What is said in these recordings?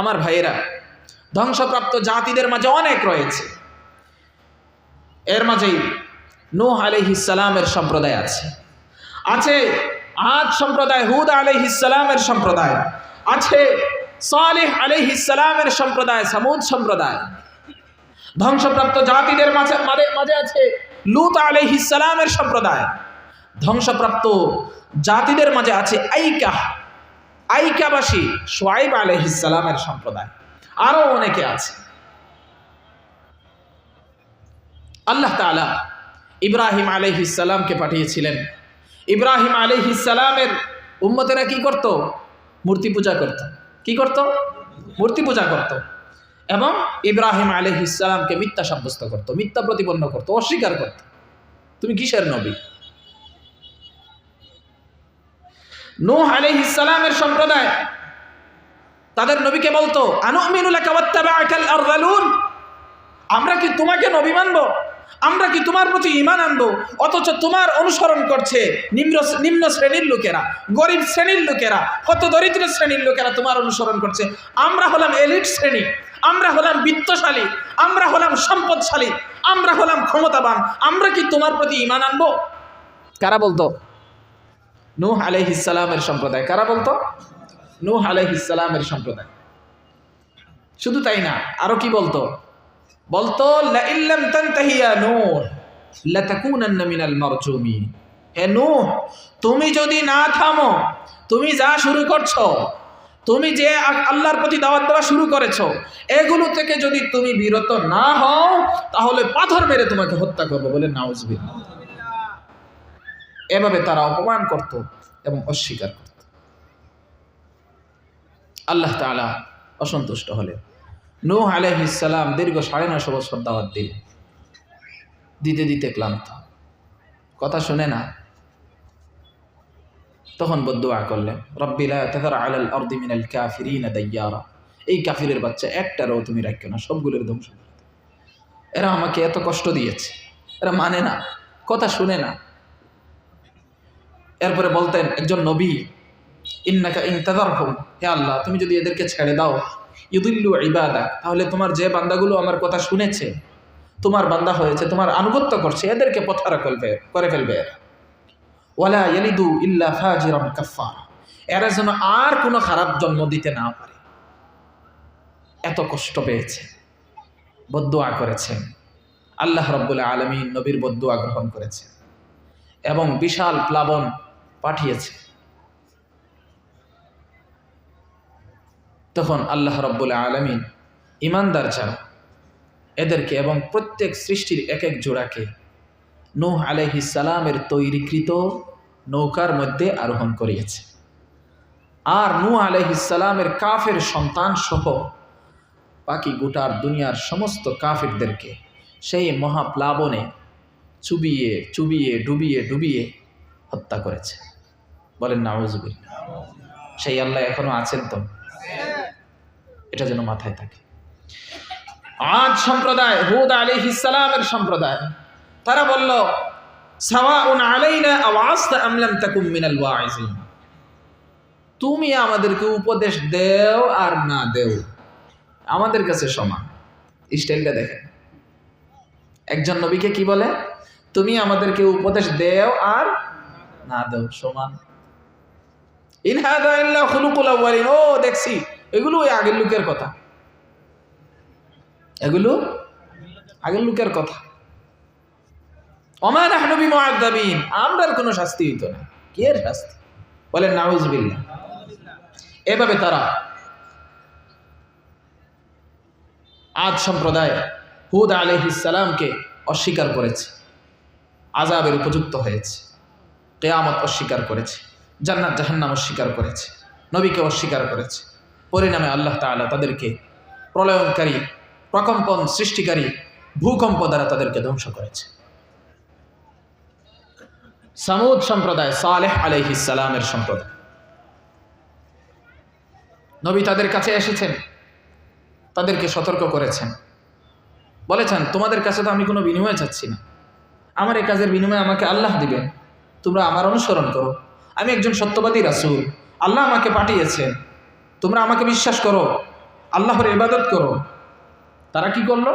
আমার ভাইয়েরা, ধ্বংসপ্রাপ্ত জাতিদের মাঝে অনেক রয়েছে। এর মাঝেই নূহ আলাইহিসালামের সম্প্রদায় আছে। আছে আদ সম্প্রদায়, হুদ আলাইহিসালামের সম্প্রদায়। আছে সালেহ আলাইহিসালামের সম্প্রদায়, সামুদ সম্প্রদায়। ধ্বংসপ্রাপ্ত জাতিদের মাঝে মাঝে আছে লুত আলাইহিসালামের সম্প্রদায়। ধ্বংসপ্রাপ্ত জাতিদের মাঝে আছে আইকা আইকাবাসী সোয়াইব আলহিসালামের সম্প্রদায়। আরও অনেকে আছে। আল্লাহ তালা ইব্রাহিম আলহিসাল্লামকে পাঠিয়েছিলেন। ইব্রাহিম আলহিসাল্লামের উম্মতেরা কি করত? মূর্তি পূজা করত। কি করত? মূর্তি পূজা করত। এবং ইব্রাহিম আলহিসাল্লামকে মিথ্যা সাব্যস্ত করত, মিথ্যা প্রতিপন্ন করত, অস্বীকার করত। তুমি কিসের নবী? নূহ আলাইহিসসালামের সম্প্রদায়, তাদের নবীকে বলতো ওয়াত্তাবাআকাল আরযালুন আমরা কি তোমাকে নবী মানবো? আমরা কি তোমার প্রতি ঈমান আনব? অথচ তোমার অনুসরণ করছে নিম্ন নিম্ন শ্রেণির লোকেরা, গরিব শ্রেণির লোকেরা কত দরিদ্র শ্রেণির লোকেরা তোমার অনুসরণ করছে। আমরা হলাম এলিট শ্রেণি, আমরা হলাম বিত্তশালী, আমরা হলাম সম্পদশালী, আমরা হলাম ক্ষমতাবান, আমরা কি তোমার প্রতি ঈমান আনব? কারা বলতো? নূহ আলাইহিসসালামের সম্প্রদায়। কারা বলতো? নূহ আলাইহিসসালামের সম্প্রদায়। শুধু তাই না, আরও কি বলতো? বলতো হে তুমি যদি না থামো, তুমি যা শুরু করছ, তুমি যে আল্লাহর প্রতি দাওয়াত দেওয়া শুরু করেছ, এগুলো থেকে যদি তুমি বিরত না হও, তাহলে পাথর মেরে তোমাকে হত্যা করব বলে নাউজবিল্লাহ। এভাবে তারা অপমান করত এবং অস্বীকার করত। আল্লাহ তাআলা অসন্তুষ্ট হলেন। নূহ আলাইহিসসালাম দীর্ঘ সাড়ে নশো বছর দাওয়াত দিলেন। দিতে দিতে ক্লান্ত। কথা শুনে না, তখন বদুয়া করলেন রব্বিলা এই কাফিরের বাচ্চা একটারও তুমি রাখো না, সবগুলোর ধ্বংস এরা আমাকে এত কষ্ট দিয়েছে। এরা মানে না, কথা শুনে না এরপরে বলতেন, একজন নবী, ইন্নাকা ইন্তাদার হোম হে আল্লাহ, তুমি যদি এদেরকে ছেড়ে দাও, ইউদুল্লু ইবাদা তাহলে তোমার যে বান্দাগুলো আমার কথা শুনেছে, তোমার বান্দা হয়েছে, তোমার আনুগত্য করছে, এদেরকে পথারা করবে, করে ফেলবে এরা। ওয়ালা ইয়ালিদু ইল্লা ফাজিরাম কাফার এরা যেন আর কোনো খারাপ জন্ম দিতে না পারে। এত কষ্ট পেয়েছে, বদুয়া করেছেন। আল্লাহ রব্বুল্লাহ আলমী নবীর বদুয়া গ্রহণ করেছেন। এবং বিশাল প্লাবন পাঠিয়েছে। তখন আল্লাহ রব্বুল আলমিন ইমানদার যারা, এদেরকে এবং প্রত্যেক সৃষ্টির এক এক জোড়াকে নূহ আলাইহিসালামের তৈরিকৃত নৌকার মধ্যে আরোহণ করিয়েছে। আর নূহ আলাইহিসালামের কাফের সন্তান সহ বাকি গোটার দুনিয়ার সমস্ত কাফেরদেরকে সেই মহাপ্লাবনে চুবিয়ে চুবিয়ে, ডুবিয়ে ডুবিয়ে হত্যা করেছে। বলেন নাউজুবিল সেই আল্লাহ এখনও আছেন তো? এটা যেন মাথায় থাকে। আজ সম্প্রদায়, হুদ আলী ইসালামের সম্প্রদায়, তারা বলল তুমি আমাদেরকে উপদেশ দেও আর না দেও, আমাদের কাছে সমান। স্টাইলটা দেখেন। একজন নবীকে কি বলে? তুমি আমাদেরকে উপদেশ দেও আর না দেও। সমান। ও, দেখছি। এগুলো ওই আগের লোকের কথা। এগুলো আগের লোকের কথা। আহনবী মুআদ্দাবিন আমরার কোনো শাস্তি হইতো না। কি শাস্তি? বলেন, নাউজুবিল্লাহ। এভাবে তারা আজ সম্প্রদায় হুদ আলহিসালামকে অস্বীকার করেছে। আজাবের উপযুক্ত হয়েছে। কেয়ামত অস্বীকার করেছে। জান্নাত জাহান্নাম অস্বীকার করেছে, নবীকে অস্বীকার করেছে। পরিণামে আল্লাহ তাআলা তাদেরকে প্রলয়নকারী, প্রকম্পন সৃষ্টিকারী, ভূকম্প দ্বারা তাদেরকে ধ্বংস করেছে। সামুদ সম্প্রদায়, সালেহ আলাইহিসালামের সম্প্রদায়। নবী তাদের কাছে এসেছেন, তাদেরকে সতর্ক করেছেন। বলেছেন, তোমাদের কাছে তো আমি কোনো বিনিময় চাচ্ছি না। আমার এই কাজের বিনিময়ে আমাকে আল্লাহ দিবেন। তোমরা আমার অনুসরণ করো। আমি একজন সত্যবাদী রাসূল। আল্লাহ আমাকে পাঠিয়েছেন। তোমরা আমাকে বিশ্বাস করো। আল্লাহর ইবাদত করো। তারা কি করল?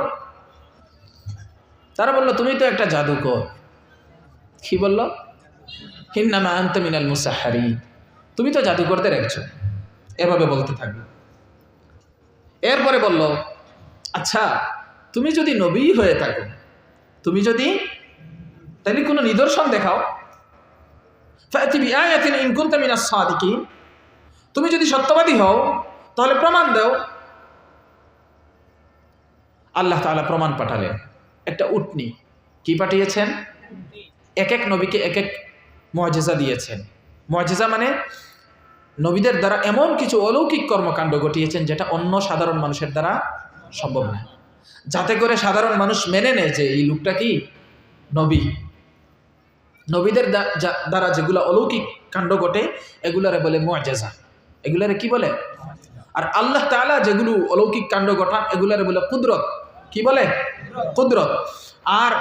তারা বলল, তুমি তো একটা জাদুকর। কি বলল? হিন্নামা আন্ত মিনাল মুসাহারি তুমি তো জাদুকরদের একজন। এভাবে বলতে থাকবে এরপরে বলল আচ্ছা তুমি যদি নবী হয়ে থাকো, তুমি যদি তাহলে কোনো নিদর্শন দেখাও। তুমি যদি সত্যবাদী হও, তাহলে প্রমাণ দাও। আল্লাহ তাআলা প্রমাণ পাঠালেন। একটা উটনি কি পাঠিয়েছেন? এক এক নবীকে এক এক মজেজা দিয়েছেন। মজেজা মানে নবীদের দ্বারা এমন কিছু অলৌকিক কর্মকাণ্ড ঘটিয়েছেন যেটা অন্য সাধারণ মানুষের দ্বারা সম্ভব নয়। যাতে করে সাধারণ মানুষ মেনে নেয় যে এই লোকটা কি নবী। নবীদের দ্বারা যেগুলো অলৌকিক কাণ্ড ঘটে, এগুলারে বলে মুআজেজা এগুলারে কি বলে? আর আল্লাহ তাআলা যেগুলো অলৌকিক কাণ্ড ঘটান, এগুলারে বলে কুদরত। কি বলে? কুদরত। আর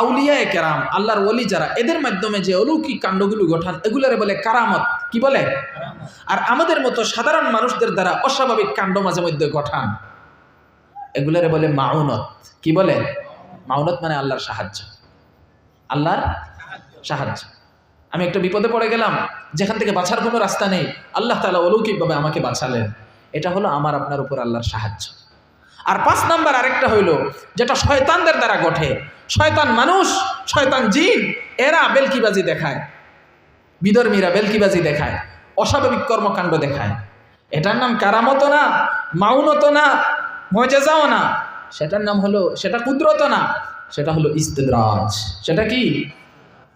আউলিয়া কেরাম, আল্লাহর ওলি যারা, এদের মাধ্যমে যে অলৌকিক কাণ্ডগুলো ঘটান, এগুলারে বলে কারামত। কি বলে? আর আমাদের মতো সাধারণ মানুষদের দ্বারা অস্বাভাবিক কাণ্ড মাঝে মধ্যে গঠান এগুলারে বলে মাউনত। কি বলে? মাউনত মানে আল্লাহর সাহায্য। আল্লাহর সাহায্য আমি একটা বিপদে পড়ে গেলাম, যেখান থেকে বাঁচার কোনো রাস্তা নেই। আল্লাহ তালা অলৌকিকভাবে আমাকে বাঁচালেন। এটা হলো আমার, আপনার উপর আল্লাহর সাহায্য। আর পাঁচ নাম্বার আরেকটা হইল, যেটা শয়তানদের দ্বারা ঘটে। শয়তান মানুষ, শয়তান জিন, এরা বেলকিবাজি দেখায়। বিধর্মীরা বেলকিবাজি দেখায়। অস্বাভাবিক কর্মকাণ্ড দেখায়। এটার নাম কারামত না মাউনত না, মজেজাও না। সেটার নাম হলো, সেটা কুদরত না। সেটা হলো ইস্তেদ্রাজ। সেটা কি?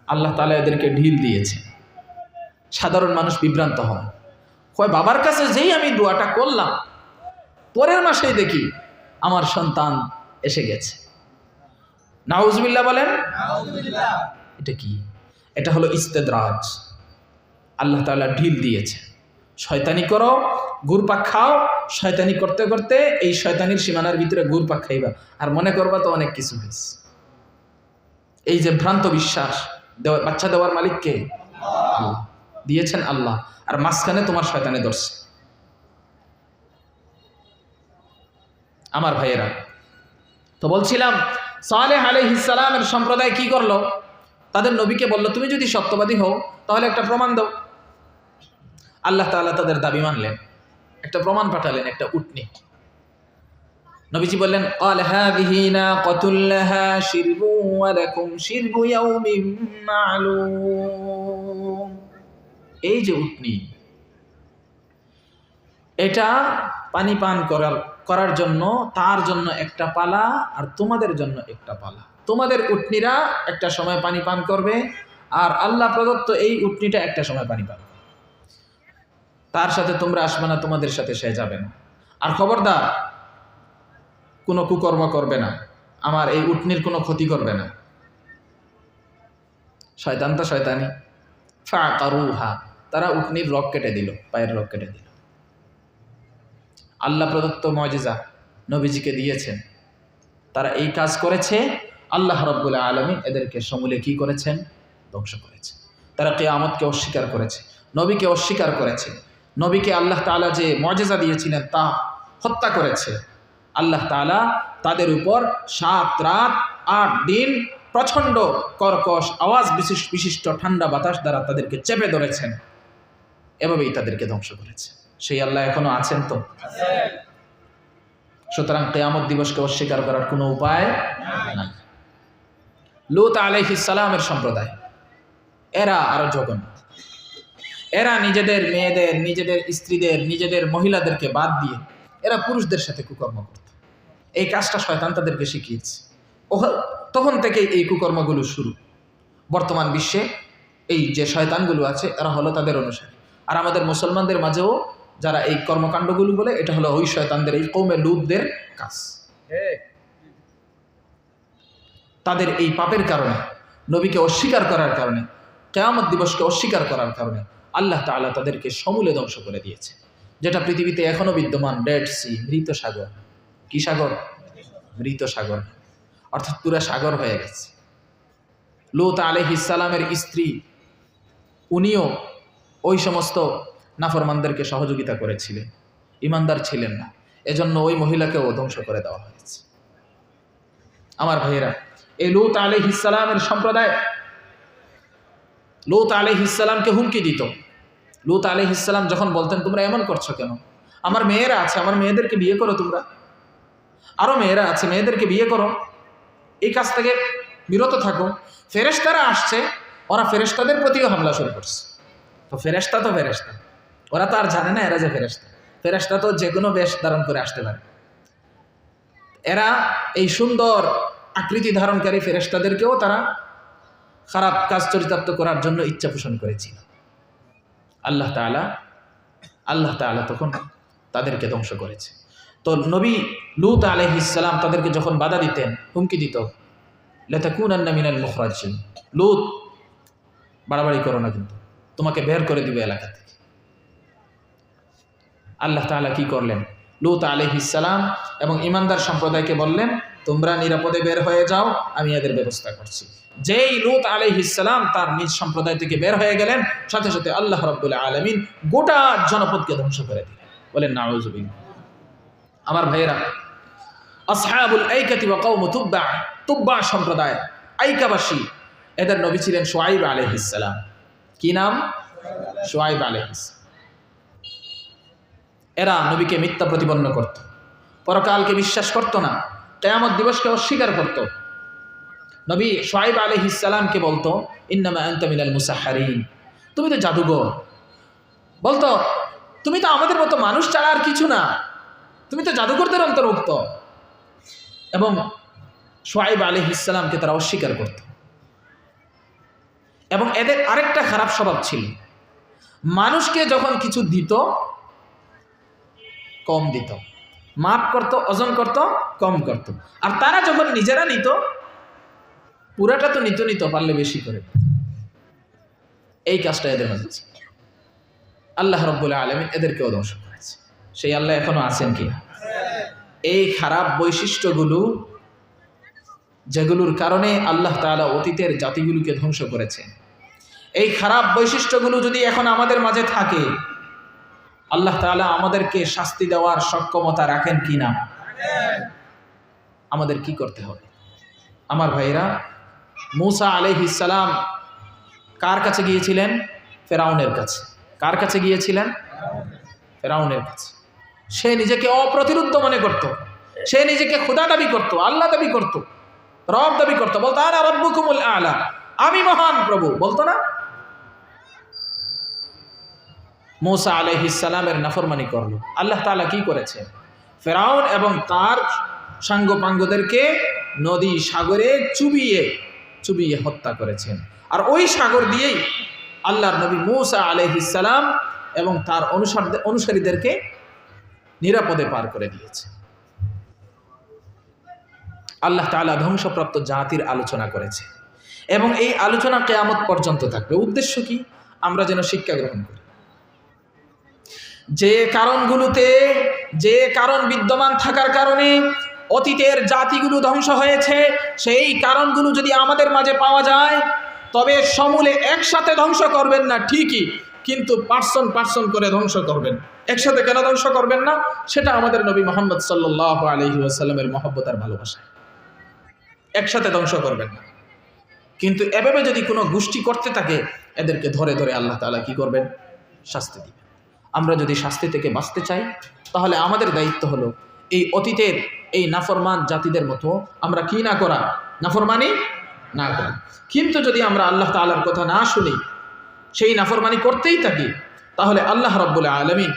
আল্লাহ তালা এদেরকে ঢিল দিয়েছে। সাধারণ মানুষ বিভ্রান্ত হয় কয় বাবার কাছে যেই আমি দোয়াটা করলাম পরের মাসেই দেখি আমার সন্তান এসে গেছে। নাউজবিল্লা বলেন এটা কি? এটা হলো ইস্তেদরাজ। আল্লাহ তাআলা ঢিল দিয়েছে। শয়তানি করো গুরপাক খাও। শয়তানি করতে করতে এই শয়তানির সীমানার ভিতরে গুরপাক খাইবা। আর মনে করবা তো অনেক কিছু হয়েছে। এই যে ভ্রান্ত বিশ্বাস বাচ্চা দেওয়ার মালিককে দিয়েছেন আল্লাহ। আর মাঝখানে তোমার শয়তানে ধরছে আমার ভাইয়েরা, তো বলছিলাম, সালেহ আলাইহিসালামের সম্প্রদায় কি করল? তাদের নবীকে বলল, তুমি যদি সত্যবাদী হও, তাহলে একটা প্রমাণ দাও। আল্লাহ তাআলা তাদের দাবি মানলেন। একটা প্রমাণ পাঠালেন, একটা উটনি। নবীজি বললেন, কল হাবিহিনা কতুল্লাহা শিরবু আলাইকুম শিরবু ইয়াউমিম মালুম। এই যে উটনি, এটা পানি পান করার করার জন্য, তার জন্য একটা পালা আর তোমাদের জন্য একটা পালা। তোমাদের উটনিরা একটা সময় পানি পান করবে আর আল্লাহ প্রদত্ত এই উটনিটা একটা সময় পানি পান তার সাথে তোমরা আসবে না, তোমাদের সাথে সে যাবে না। আর খবরদার কোনো কুকর্ম করবে না। আমার এই উটনির কোনো ক্ষতি করবে না। শয়তান তো শয়তানি। ফা তারা উটনির রক কেটে দিল, পায়ের রক কেটে দিল। আল্লাহ প্রদত্ত মজিজা নবীজিকে দিয়েছেন। তারা এই কাজ করেছে, আল্লাহ রব্বুল্লাহ আলমী এদেরকে সমূলে কি করেছেন? ধ্বংস করেছে। তারা কেয়ামতকে অস্বীকার করেছে, নবীকে অস্বীকার করেছে। নবীকে আল্লাহ তাআলা যে মজেজা দিয়েছিলেন তা হত্যা করেছে। আল্লাহ তাআলা তাদের উপর সাত রাত, আট দিন প্রচণ্ড কর্কশ, আওয়াজ বিশিষ্ট বিশিষ্ট ঠান্ডা বাতাস দ্বারা তাদেরকে চেপে ধরেছেন। এভাবেই তাদেরকে ধ্বংস করেছে। সেই আল্লাহ এখনও আছেন তো? সুতরাং কেয়ামত দিবসকে অস্বীকার করার কোনো উপায় নাই। লুত আলাইহিস সালামের সম্প্রদায়, এরা আরও জঘন্য। এরা নিজেদের মেয়েদের, নিজেদের স্ত্রীদের, নিজেদের মহিলাদেরকে বাদ দিয়ে এরা পুরুষদের সাথে কুকর্ম করত। এই কাজটা শয়তান তাদেরকে শিখিয়েছে। ওহ- তখন থেকে এই কুকর্মগুলো শুরু। বর্তমান বিশ্বে এই যে শয়তানগুলো আছে, এরা হলো তাদের অনুসারী। আর আমাদের মুসলমানদের মাঝেও যারা এই কর্মকাণ্ডগুলো বলে, এটা হলো ওই শয়তানদের, এই কৌমে লুদদের কাজ। তাদের এই পাপের কারণে, নবীকে অস্বীকার করার কারণে, কেয়ামত দিবসকে অস্বীকার করার কারণে আল্লাহ তাআলা তাদেরকে সমূলে ধ্বংস করে দিয়েছে। যেটা পৃথিবীতে এখনও বিদ্যমান ডেড সি মৃত সাগর। কি সাগর? মৃত সাগর। অর্থাৎ পুরা সাগর হয়ে গেছে। লুত আলহিসালামের স্ত্রী, উনিও ওই সমস্ত নাফরমানদেরকে সহযোগিতা করেছিলেন। ইমানদার ছিলেন না। এজন্য ওই মহিলাকেও ধ্বংস করে দেওয়া হয়েছে। আমার ভাইয়েরা, এই লুত আলহ ইসালামের সম্প্রদায়, লুত আলহ ইসালামকে হুমকি দিত। লুত আলহ ইসালাম যখন বলতেন, তোমরা এমন করছ কেন? আমার মেয়েরা আছে, আমার মেয়েদেরকে বিয়ে করো তোমরা। আরও মেয়েরা আছে, মেয়েদেরকে বিয়ে করো। এই কাজ থেকে বিরত থাকো। ফেরেশতারা আসছে, ওরা ফেরেশতাদের প্রতিও হামলা শুরু করছে। তো ফেরেশতা তো ফেরেশতা। ওরা তো আর জানে না এরা যে ফেরেশতা। ফেরেশতা তো যে কোনো বেশ ধারণ করে আসতে পারে। এরা এই সুন্দর আকৃতি ধারণকারী ফেরেশতাদেরকেও তারা খারাপ কাজ চরিতার্থ করার জন্য ইচ্ছা পোষণ করেছিল। আল্লাহ তাআলা আল্লাহ তাআলা তখন তাদেরকে ধ্বংস করেছে। তো নবী লুত আলহিসাল্লাম তাদেরকে যখন বাধা দিতেন, হুমকি দিত। লেতাকুন আন্না মিনাল মুখরাজিন। লুত, বাড়াবাড়ি করো না কিন্তু। তোমাকে বের করে দিবে এলাকা থেকে। আল্লাহ তাআলা কি করলেন? লুত আলহিসাল্লাম এবং ইমানদার সম্প্রদায়কে বললেন, তোমরা নিরাপদে বের হয়ে যাও, আমি এদের ব্যবস্থা করছি। যেই লুত আলহিসাল্লাম তার নিজ সম্প্রদায় থেকে বের হয়ে গেলেন, সাথে সাথে আল্লাহ রব্বুল্লাহ আলমিন গোটা জনপদকে ধ্বংস করে দিলেন। বলেন, নাউজুবিল্লাহ। আমার ভাইয়েরা, আসহাবুল আইকাতি বা কৌম তুব্বা তুব্বা সম্প্রদায়, আইকাবাসী, এদের নবী ছিলেন সোয়াইব আলহিসাল্লাম কি নাম? সোয়াইব আলহিস এরা নবীকে মিথ্যা প্রতিপন্ন করত, পরকালকে বিশ্বাস করত না, কেয়ামত দিবসকে অস্বীকার করত। নবী সোয়াইব আলহিসাল্লামকে বলতো, ইন্নামা আন্তমিনাল মুসাহারিন তুমি তো জাদুঘর। বলতো, তুমি তো আমাদের মতো মানুষ ছাড়া আর কিছু না। তুমি তো জাদুকরদের অন্তর্ভুক্ত। এবং সোয়াইব আলী ইসলামকে তারা অস্বীকার করত। এবং এদের আরেকটা খারাপ স্বভাব ছিল। মানুষকে যখন কিছু দিত, কম দিত। মাপ করত, ওজন করত, কম করত। আর তারা যখন নিজেরা নিত, পুরাটা তো নিত নিত পারলে বেশি করে এই কাজটা এদের মাঝে আল্লাহ রব্বুল্লাহ আলমিন এদেরকেও করেছে। সেই আল্লাহ এখনও আছেন কি এই খারাপ বৈশিষ্ট্যগুলো, যেগুলোর কারণে আল্লাহ তাআলা অতীতের জাতিগুলোকে ধ্বংস করেছেন এই খারাপ বৈশিষ্ট্যগুলো যদি এখন আমাদের মাঝে থাকে, আল্লাহ তাআলা আমাদেরকে শাস্তি দেওয়ার সক্ষমতা রাখেন কি না আমাদের কি করতে হবে? আমার ভাইরা মুসা আলহিসাল্লাম কার কাছে গিয়েছিলেন? ফেরাউনের কাছে। কার কাছে গিয়েছিলেন? ফেরাউনের কাছে। সে নিজেকে অপ্রতিরুদ্ধ মনে করত। সে নিজেকে খুদা দাবি করত, আল্লাহ দাবি করত, রব দাবি করত। বলতো, আনা রব্বুকুমুল আলা, আমি মহান প্রভু। বলতো না? মৌসা আলহিসালামের নাফরমানি করল। আল্লাহ তালা কি করেছে? ফেরাউন এবং তার সাঙ্গপাঙ্গদেরকে নদী সাগরে চুবিয়ে চুবিয়ে হত্যা করেছেন। আর ওই সাগর দিয়েই আল্লাহর নবী মৌসা আলহিসাল্লাম এবং তার অনুসার অনুসারীদেরকে নিরাপদে পার করে দিয়েছে। আল্লাহ তালা ধ্বংসপ্রাপ্ত জাতির আলোচনা করেছে। এবং এই আলোচনা কেয়ামত পর্যন্ত থাকবে। উদ্দেশ্য কি? আমরা যেন শিক্ষা গ্রহণ করি। যে কারণগুলোতে, যে কারণ বিদ্যমান থাকার কারণে অতীতের জাতিগুলো ধ্বংস হয়েছে, সেই কারণগুলো যদি আমাদের মাঝে পাওয়া যায়, তবে সমূলে একসাথে ধ্বংস করবেন না ঠিকই। কিন্তু পার্সন পার্সন করে ধ্বংস করবেন। একসাথে কেন ধ্বংস করবেন না? সেটা আমাদের নবী মোহাম্মদ সাল্লাহ আলহি আসাল্লামের মহব্বতার ভালোবাসা। একসাথে ধ্বংস করবেন না। কিন্তু এভাবে যদি কোনো গোষ্ঠী করতে থাকে, এদেরকে ধরে ধরে আল্লাহ তালা কি করবেন? শাস্তি দিবেন। আমরা যদি শাস্তি থেকে বাঁচতে চাই, তাহলে আমাদের দায়িত্ব হলো এই অতীতের এই নাফরমান জাতিদের মতো আমরা কি না করা? নাফরমানি না করা। কিন্তু যদি আমরা আল্লাহ তালার কথা না শুনি সেই নাফরমানি করতেই থাকি, তাহলে আল্লাহ রব্বুল্লাহ আলমিন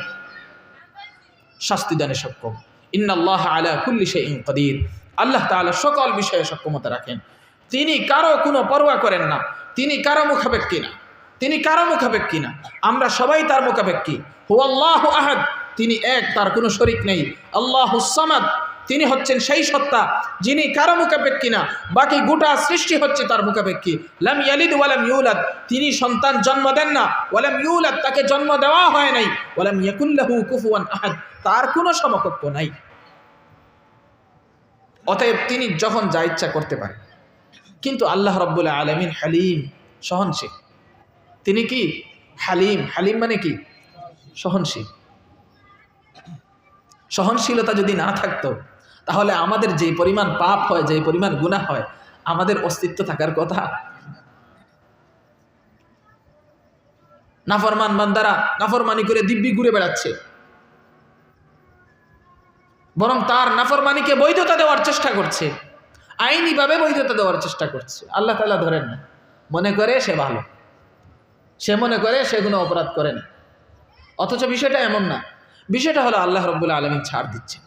শাস্তি দানে সক্ষম। ইন্নাল্লাহ আলা কুল্লি সে কদির। আল্লাহ তালা সকল বিষয়ে সক্ষমতা রাখেন। তিনি কারও কোনো পরোয়া করেন না। তিনি কারও মুখাপেক্ষি না। তিনি কারও মুখাপেক্ষি না। আমরা সবাই তার মুখাপেক্ষি। হু আল্লাহ আহাদ। তিনি এক, তার কোনো শরিক নেই। আল্লাহ সামাদ। তিনি হচ্ছেন সেই সত্তা যিনি কারও মুখাপেক্ষি না, বাকি গোটা সৃষ্টি হচ্ছে তার মুখাপেক্ষি। লাম ইয়ালিদ ওয়ালাম ইউলাদ, তিনি সন্তান জন্ম দেন না। ওয়ালাম ইউলাদ, তাকে জন্ম দেওয়া হয় নাই। ওয়ালাম ইয়াকুল্লাহু কুফুয়ান আহাদ, তার কোনো সমকক্ষ নাই। অতএব তিনি যখন যা ইচ্ছা করতে পারেন। কিন্তু আল্লাহ রব্বুল্লাহ আলমিন হালিম, সহনশীল। তিনি কি? হালিম। হালিম মানে কি? সহনশীল। সহনশীলতা যদি না থাকতো তাহলে আমাদের যে পরিমাণ পাপ হয় যে পরিমাণ গুনাহ হয়, আমাদের অস্তিত্ব থাকার কথা। নাফরমান বান্দারা নাফরমানি করে দিব্যি ঘুরে বেড়াচ্ছে। বরং তার নাফরমানিকে বৈধতা দেওয়ার চেষ্টা করছে। আইনিভাবে বৈধতা দেওয়ার চেষ্টা করছে। আল্লাহ তালা ধরেন না, মনে করে সে ভালো। সে মনে করে সে কোনো অপরাধ করে না। অথচ বিষয়টা এমন না। বিষয়টা হলো আল্লাহ রব্বুল্লা আলমিন ছাড় দিচ্ছেন।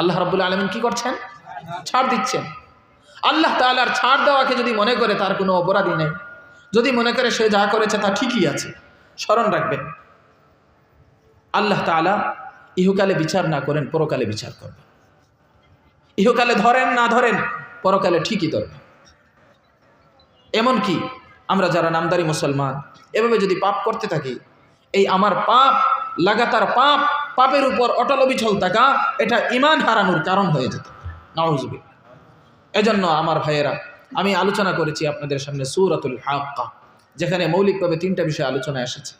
আল্লাহ রব্বুল্লা আলমিন কি করছেন? ছাড় দিচ্ছেন। আল্লাহ তালার ছাড় দেওয়াকে যদি মনে করে, তার কোনো অপরাধী নেই। যদি মনে করে সে যা করেছে তা ঠিকই আছে, স্মরণ রাখবেন। আল্লাহ তালা ইহুকালে বিচার না করেন, পরকালে বিচার করবেন। ইহুকালে ধরেন, না ধরেন, পরকালে ঠিকই ধরবেন। এমনকি আমরা যারা নামদারি মুসলমান, এভাবে যদি পাপ করতে থাকি, এই আমার পাপ, লাগাতার পাপ পাপের উপর অটল অবিচল থাকা, এটা ইমান হারানোর কারণ হয়ে যেত নওয়াজবিল এজন্য আমার ভাইয়েরা, আমি আলোচনা করেছি আপনাদের সামনে সুরাতুল হাক্কা, যেখানে মৌলিকভাবে তিনটা বিষয় আলোচনা এসেছে।